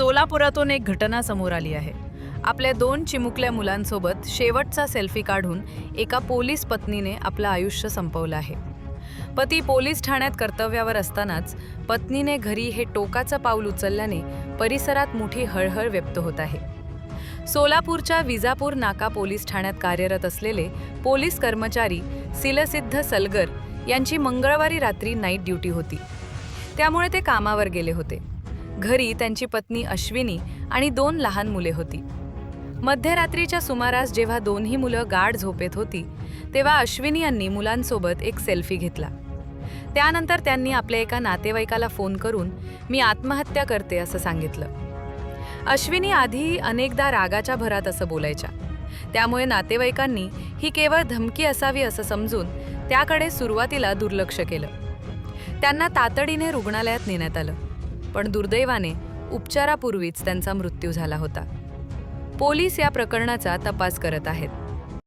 सोलापुरातून एक घटना समोर आली आहे. आपल्या दोन चिमुकल्या मुलांसोबत शेवटचा सेल्फी काढून एका पोलीस पत्नीने आपलं आयुष्य संपवलं आहे. पती पोलीस ठाण्यात कर्तव्यावर असतानाच पत्नीने घरी हे टोकाचं पाऊल उचलल्याने परिसरात मोठी हळहळ व्यक्त होत आहे. सोलापूरच्या विजापूर नाका पोलीस ठाण्यात कार्यरत असलेले पोलीस कर्मचारी सिलसिद्ध सलगर यांची मंगळवारी रात्री नाईट ड्युटी होती. त्यामुळे ते कामावर गेले होते. घरी त्यांची पत्नी अश्विनी आणि दोन लहान मुले होती. मध्यरात्रीच्या सुमारास जेव्हा दोन्ही मुलं गाढ झोपेत होती तेव्हा अश्विनी यांनी मुलांसोबत एक सेल्फी घेतला. त्यानंतर त्यांनी आपल्या एका नातेवाईकाला फोन करून मी आत्महत्या करते असं सांगितलं. अश्विनी आधी अनेकदा रागाच्या भरात असं बोलायच्या. त्यामुळे नातेवाईकांनी ही केवळ धमकी असावी असं समजून त्याकडे सुरुवातीला दुर्लक्ष केलं. त्यांना तातडीने रुग्णालयात नेण्यात आलं. पण दुर्दैवाने उपचारापूर्वीच त्यांचा मृत्यू झाला होता. पोलीस या प्रकरणाचा तपास करत आहेत.